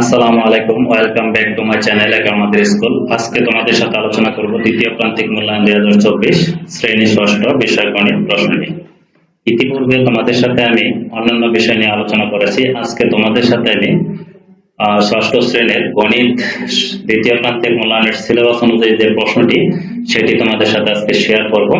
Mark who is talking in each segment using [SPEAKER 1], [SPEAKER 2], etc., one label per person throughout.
[SPEAKER 1] আসসালামু আলাইকুম, welcome back to my channel আমাদের স্কুল। আজকে তোমাদের সাথে আলোচনা করব দ্বিতীয় প্রান্তিক মূল্যায়ন দুই হাজার চব্বিশ শ্রেণি ষষ্ঠ বিষয় গণিত প্রশ্ন নিয়ে। ইতিপূর্বে তোমাদের সাথে আমি অন্যান্য বিষয় নিয়ে আলোচনা করেছি। আজকে তোমাদের সাথে আমি ষষ্ঠ শ্রেণির গণিত দ্বিতীয় প্রান্তিক মূল্যায়নের সিলেবাস অনুযায়ী যে প্রশ্নটি, সেটি তোমাদের সাথে আজকে শেয়ার করব।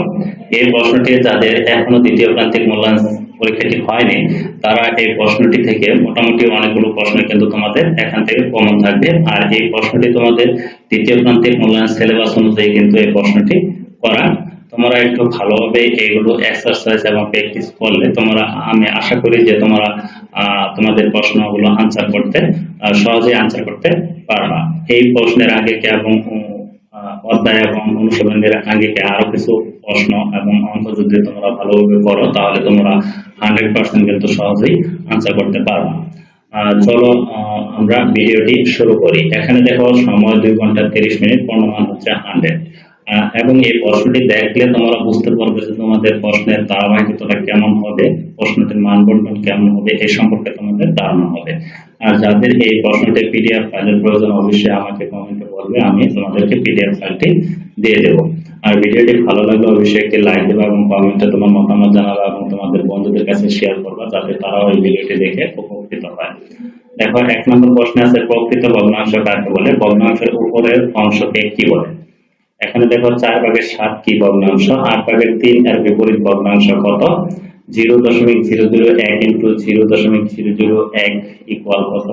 [SPEAKER 1] এই প্রশ্নটি যাদের এখনও দ্বিতীয় প্রান্তিক মূল্যায়ন পরীক্ষাটি হয়নি তারা এই প্রশ্নটি থেকে মোটামুটি অনেকগুলো প্রশ্ন কিন্তু তোমাদের এখান থেকে কমন থাকবে। আর এই প্রশ্নটি তোমাদের দ্বিতীয় প্রান্তিক মূল্যায়ন সিলেবাস অনুযায়ী কিন্তু এই প্রশ্নটি করা। তোমরা একটু ভালোভাবে এগুলো এক্সারসাইজ এবং প্র্যাকটিস করলে তোমরা আমি আশা করি যে তোমরা তোমাদের প্রশ্নগুলো আনসার করতে আহ, সহজেই আনসার করতে পারবা। এই প্রশ্নের আগে কি এবং অধ্যায় এবং অনুশীলনের আগে কি আরও কিছু প্রশ্ন এবং অঙ্ক যদি তোমরা ভালোভাবে করো, তাহলে তোমরা হান্ড্রেড পার্সেন্ট কিন্তু সহজেই আনসার করতে পারবা। চলো আমরা ভিডিওটি শুরু করি। এখানে দেখো, সময় দুই ঘণ্টা তিরিশ মিনিট, পূর্ণমান হচ্ছে হান্ড্রেড এবং এই প্রশ্নটি দেখলে তোমরা বুঝতে পারবে যে তোমাদের প্রশ্নের ধারাবাহিকতাটা কেমন হবে, প্রশ্নটির মান বন্টন কেমন হবে, এই সম্পর্কে তোমাদের ধারণা হবে। আর যাদের এই প্রশ্নটি পিডিএফ ফাইলের প্রয়োজন, অবশ্যই আমাকে কমেন্টে বলবে আমি তোমাদেরকে পিডিএফ ফাইলটি দিয়ে দেবো। আর ভিডিওটি ভালো লাগলে অবশ্যই একটি লাইক দেবে এবং কমেন্টে তোমার মতামত জানাবে এবং তোমাদের বন্ধুদের কাছে শেয়ার করবে, যাতে তারাও এই ভিডিওটি দেখে উপকৃত হয়। দেখো, এক নম্বর প্রশ্নে আছে, প্রকৃত ভগ্নাংশ কাকে বলে? ভগ্নাংশের উপরের অংশকে কি বলে? এখানে দেখো, চার ভাগের সাত কি ভগ্নাংশ? আট ভাগের তিন, এর বিপরীত ভগ্নাংশ কত? জিরো দশমিক জিরো জিরো এক ইন্টু জিরো দশমিক জিরো জিরো এক ইকুয়াল কত?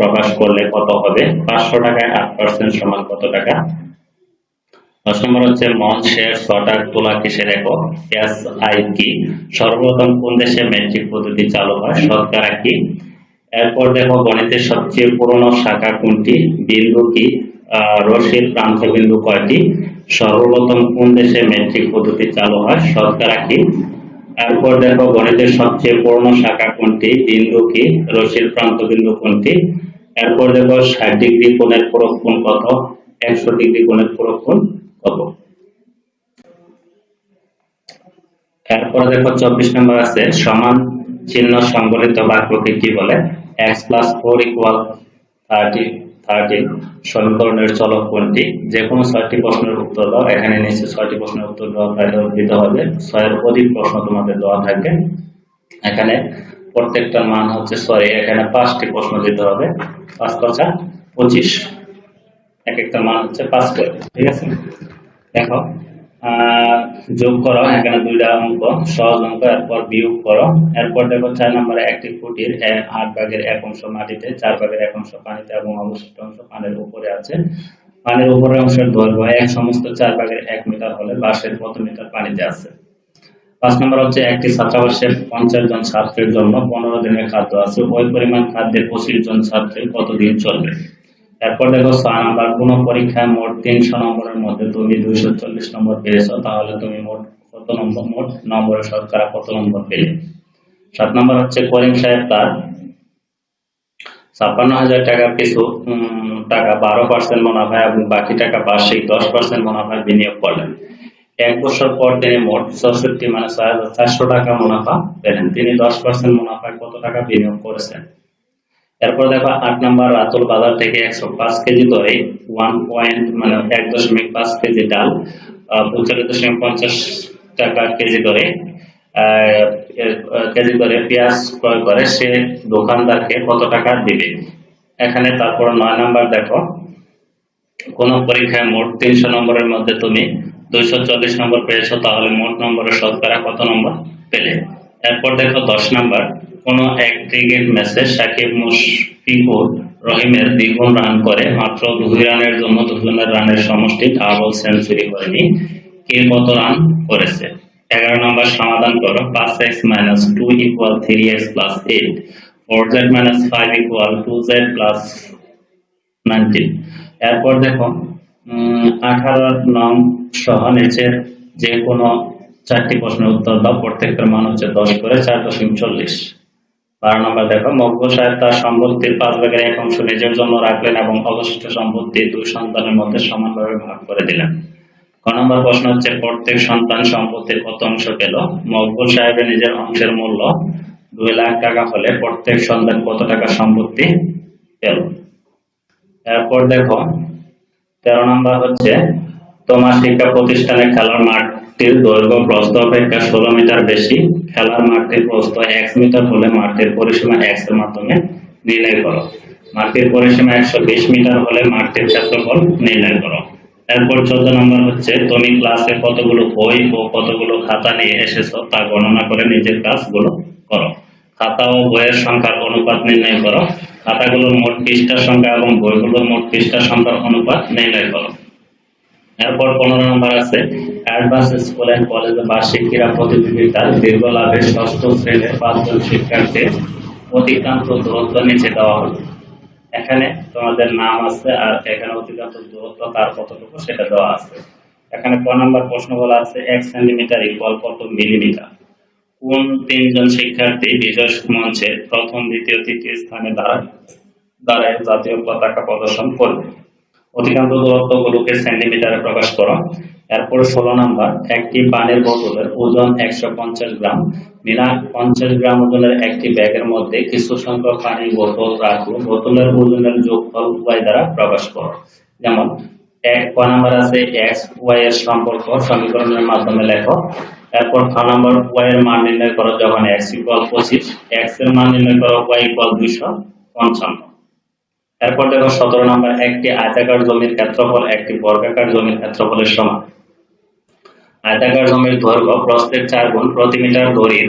[SPEAKER 1] প্রকাশ করলে কত হবে? পাঁচশো টাকায় আট পার্সেন্ট সমান কত টাকা? দশ নম্বর হচ্ছে মন তোলা, কিসের একক? সর্বপ্রথম কোন দেশে ম্যাট্রিক পদ্ধতি চালু হয়? শতকরা কি? এরপর দেখো গণিতের সবচেয়ে পুরনো শাখা কোনটি? বিন্দু কি? রশির প্রান্ত বিন্দু কয়টি? সর্বপ্রথম কোন দেশে ম্যাট্রিক পদ্ধতি চালু হয়? শতকরা কি? এরপর দেখো, গণিতের সবচেয়ে পুরনো শাখা কোনটি? বিন্দু কি? রশির প্রান্ত বিন্দু কোনটি? এরপর দেখো, ষাট ডিগ্রি কোণের কোণ কত? একশো ডিগ্রি কোণের কোণ কত? এরপর দেখো, চব্বিশ নম্বর আছে, সমান চিহ্ন সংবলিত বাক্যকে কি বলে? X plus four equal thirty thirty সমীকরণের চলক কোনটি যে কোনো ছয়টি প্রশ্নের উত্তর দাও। এখানে নিচে ছয়টি প্রশ্নের উত্তর দেওয়া দিতে হবে। ছয়ের অধিক প্রশ্ন তোমাদের দেওয়া থাকবে এখানে প্রত্যেকটার মান হচ্ছে সরি এখানে পাঁচটি প্রশ্ন দিতে হবে। পাঁচ পাঁচা পঁচিশ। এক একটা মান হচ্ছে পাঁচ করে ঠিক আছে? দেখো। যোগ করো, এখানে দুইটা অঙ্ক, সহজ অঙ্ক, এরপর বিয়োগ করো। এরপর দেখো চার নম্বরে একটি ফুটির আট ভাগের এক অংশ মাটিতে, চার ভাগের এক অংশ পানিতে এবং অবশিষ্ট অংশ পানির উপরে আছে। পানির উপরের অংশের দৈর্ঘ্য, এক সমস্ত চার ভাগের এক মিটার হলে বাসের কত মিটার পানিতে আছে? পাঁচ নম্বর হচ্ছে একটি ছাত্রাবাসে পঞ্চাশ জন ছাত্রের জন্য পনেরো দিনের খাদ্য আছে। ওই পরিমাণ খাদ্যে পঁচিশ জন ছাত্রের কতদিন চলবে? এরপর দেখো ছয় নম্বর কোন পরীক্ষায় মোট তিনশো নম্বরের মধ্যে তুমি দুইশো চল্লিশ নম্বর পেয়েছ, তাহলে তুমি মোট কত নম্বর? মোট নম্বরের শতকরা কত নম্বর পেলে? সাত নম্বর হচ্ছে করিম সাহেব তার ছাপ্পান্ন হাজার টাকার কিছু টাকা, বারো পার্সেন্ট মুনাফায় এবং বাকি টাকা বার্ষিক দশ পার্সেন্ট মুনাফা বিনিয়োগ করলেন। এক বছর পর তিনি মোট চৌষট্টি মানে ছয় হাজার চারশো টাকা মুনাফা পেলেন। তিনি দশ পার্সেন্ট মুনাফায় কত টাকা বিনিয়োগ করেছেন? এরপর দেখো আট নাম্বার রাতুল বাজার থেকে একশো পাঁচ কেজি দরে ওয়ান পয়েন্ট মানে এক দশমিক পাঁচ কেজি ডাল পঁয়তাল্লিশ দশমিক পঞ্চাশ টাকা কেজি দরে। কেজি দরে পেঁয়াজ ক্রয় করে সে দোকানদারকে কত টাকা দিবে? এখানে তারপর নয় নাম্বার দেখো, কোন পরীক্ষায় মোট তিনশো নম্বরের মধ্যে তুমি দুইশো চল্লিশ নম্বর পেয়েছ, তাহলে মোট নম্বরের শতকরা কত নম্বর পেলে? এরপর দেখো দশ নাম্বার। কোন এক ক্রিকেট ম্যাচে সাকিব মুশফিকুর রহিমের দ্বিগুণ রান করে। মাত্র দুই রানের জন্য দুজনের রানের সমষ্টি ডাবল সেঞ্চুরি করেনি কে কত রান করেছে? এগারো নম্বর সমাধান করো। পাঁচ X minus two equal three X plus eight four Z minus five equal two Z plus nineteen এরপর দেখো আঠারো নং সহ নিচের যে কোনো চারটি প্রশ্নের উত্তর দাও। প্রত্যেকটার মান হচ্ছে দশ করে চার দশমিক চল্লিশ। বারো নম্বর, দেখো মগ্গ সাহেব তার সম্পত্তির পাঁচ ভাগের এক অংশ নিজের জন্য রাখলেন এবং অবশিষ্ট সম্পত্তি দুই সন্তানের মধ্যে সমানভাবে ভাগ করে দিলেন। ক নম্বর প্রশ্ন হচ্ছে, প্রত্যেক সন্তান সম্পত্তির কত অংশ পেল? মকবুল সাহেবের নিজের অংশের মূল্য দুই লাখ টাকা হলে প্রত্যেক সন্তান কত টাকা সম্পত্তি পেল? এরপর দেখো, তেরো নম্বর হচ্ছে, তোমার শিক্ষা প্রতিষ্ঠানে খেলার মাঠটির দৈর্ঘ্য প্রস্থ অপেক্ষা ষোলো মিটার বেশি। খেলার মাঠটির প্রস্থ এক মিটার হলে মাঠটির পরিসীমা এক্সের মাধ্যমে নির্ণয় করো। মাঠটির পরিসীমা একশো বিশ মিটার হলে মাঠটির ক্ষেত্রফল নির্ণয় করো। এরপর চোদ্দ নম্বর হচ্ছে, তুমি ক্লাসে কতগুলো বই ও কতগুলো খাতা নিয়ে এসেছ তা গণনা করে নিজের কাজগুলো করো। খাতা ও বইয়ের সংখ্যার অনুপাত নির্ণয় করো। খাতাগুলোর মোট পৃষ্ঠার সংখ্যা এবং বইগুলোর মোট পৃষ্ঠার সংখ্যার অনুপাত নির্ণয় করো। এরপর পনেরো নম্বর আছে অ্যাডভান্স স্কুল অ্যান্ড কলেজে বার্ষিক ক্রীড়া প্রতিযোগিতার দীর্ঘ লাভে ষষ্ঠ শ্রেণির পাঁচজন শিক্ষার্থীর অতিক্রান্ত দূরত্ব নিচে দেওয়া হলো। এখানে তোমাদের নাম আছে আর এখানে অতিক্রান্ত দূরত্ব তার কতটুকু সেটা দেওয়া আছে। এখানে ক নম্বর প্রশ্ন বলা আছে, এক সেন্টিমিটার ইকুয়াল কত মিলিমিটার কোন তিনজন শিক্ষার্থী বিজয় মঞ্চে প্রথম, দ্বিতীয়, তৃতীয় স্থানে দাঁড়ায়? দাঁড়ায় জাতীয় পতাকা প্রদর্শন করবে। অধিকাংশ দূরত্বগুলোকে সেন্টিমিটারে প্রকাশ করো। এরপর ষোলো নাম্বার, একটি পানির বোতলের ওজন একশো পঞ্চাশ গ্রাম। বিনা পঞ্চাশ গ্রাম ওজনের একটি ব্যাগের মধ্যে কিছু সংখ্যক পানির বোতল রাখো। বোতলের ওজনের যোগফল উভয় দ্বারা প্রকাশ করো। যেমন, এক, ক নাম্বার আছে এক্স, ওয়াই এর সম্পর্ক সমীকরণের মাধ্যমে লেখো। এরপর খ নাম্বার, ওয়াই এর মান নির্ণয় করো যখন এক্স ইকুয়াল পঁচিশ, এক্সের মান নির্ণয় করো ওয়াই ইকুয়াল দুইশো পঞ্চান্ন। এরপর দেখো সতেরো নম্বর, একটি আয়তাকার জমির ক্ষেত্রফল, একটি বর্গাকার জমির ক্ষেত্রফলের সমান। আয়তাকার জমির দৈর্ঘ্য প্রস্থের চার গুণ, প্রতি মিটার দড়ির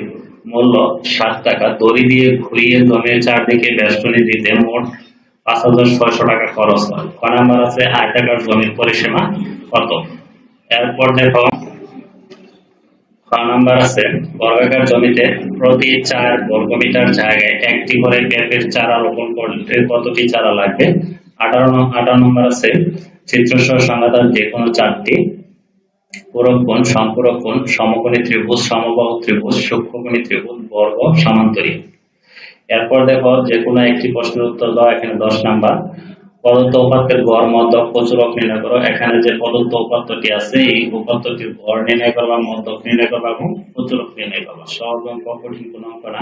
[SPEAKER 1] মূল্য সাত টাকা। দড়ি দিয়ে ঘুরিয়ে জমির চারদিকে বেষ্টনী দিতে মোট পাঁচ হাজার ছয়শো টাকা খরচ হয়। ক নাম্বার আছে, আয়তাকার জমির পরিসীমা কত? এরপর দেখো খ নাম্বার আছে, বর্গাকার জমিতে প্রতি চার বর্গমিটার জায়গায় একটি করে পেঁপের চারা রোপণ করতে কতটি চারা লাগবে? আঠারো আঠারো নম্বর আছে, চিত্রসহ যে কোনো চারটি। পুরক্ষণ সম্পূরক্ষণ সমকোণী ত্রিভুজ, সমবাহু ত্রিভুজ, সূক্ষ্মকোণী ত্রিভুজ, বর্গ সমান্তরী এরপর দেখো যে কোনো একটি প্রশ্নের উত্তর দাও, এখানে দশ নাম্বার। প্রদত্ত উপাত্তের গড় মধ্যক প্রচুরক নির্ণয় করো। এখানে যে প্রদত্ত উপাত্তটি আছে, এই গড় নির্ণয় করবা, মধ্যক নির্ণয় করবা এবং প্রচুরক নির্ণয় করবা। সহজ অঙ্ক কঠিন অঙ্ক না।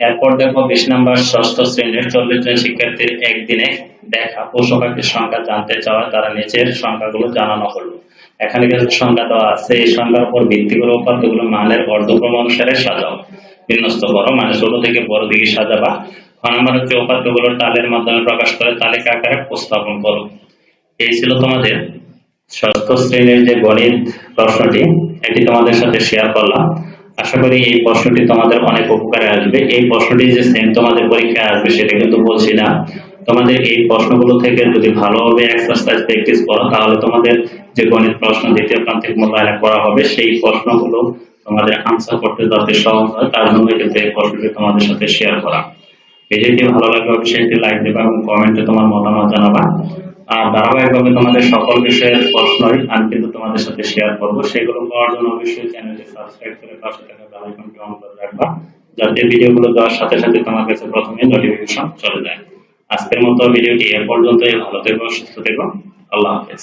[SPEAKER 1] এরপর দেখো, বিশ নাম্বার, ষষ্ঠ শ্রেণির চল্লিশ জন শিক্ষার্থীর একদিনে দেখা পশু সংখ্যা জানতে চাওয়া, তারা নিচের সংখ্যাগুলো জানানো হলো। এখানে কিছু সংখ্যা দেওয়া আছে। এই সংখ্যার উপর ভিত্তি করে উপাত্তগুলো মানের অর্ধক্রম অনুসারে সাজাও। বিন্যস্ত করো মানে ছোট থেকে বড় দিকে সাজাবা। নাম্বার হচ্ছে টালের মাধ্যমে প্রকাশ করে তালিকা আকারে উপস্থাপন করো। এই ছিল তোমাদের ষষ্ঠ শ্রেণির যে গণিত প্রশ্নটি, এটি তোমাদের সাথে শেয়ার করলাম। আশা করি এই প্রশ্নটি তোমাদের অনেক উপকারে আসবে। এই প্রশ্নটি যে সেম তোমাদের পরীক্ষায় আসবে, সেটা কিন্তু বলছি না। তোমাদের এই প্রশ্নগুলো থেকে যদি ভালোভাবে এক্সারসাইজ প্র্যাকটিস করো, তাহলে তোমাদের যে গণিত প্রশ্ন, দ্বিতীয় প্রান্তিক মূল্যায়নে করা হবে, সেই প্রশ্নগুলো তোমাদের আনসার করতে যাতে সহজ হয়, তার জন্য কিন্তু এই প্রশ্নটি তোমাদের সাথে শেয়ার করা। ভিডিওটি ভালো লাগলে অবশ্যই একটি লাইক দেবা এবং কমেন্টে তোমার মতামত জানাবা। আর ধারাবাহিকভাবে তোমাদের সকল বিষয়ের প্রশ্নই আমি কিন্তু তোমাদের সাথে শেয়ার করব। সেগুলো পাওয়ার জন্য অবশ্যই চ্যানেলটি সাবস্ক্রাইব করে পাশে থাকা বেল আইকনটি অন করে রাখবা, যাতে ভিডিওগুলো দেওয়ার সাথে সাথে তোমার কাছে প্রথমে নোটিফিকেশন চলে যায়। আজকের মতো ভিডিওটি এ পর্যন্তই। ভালো থেকো, সুস্থ থেকো। আল্লাহ হাফেজ।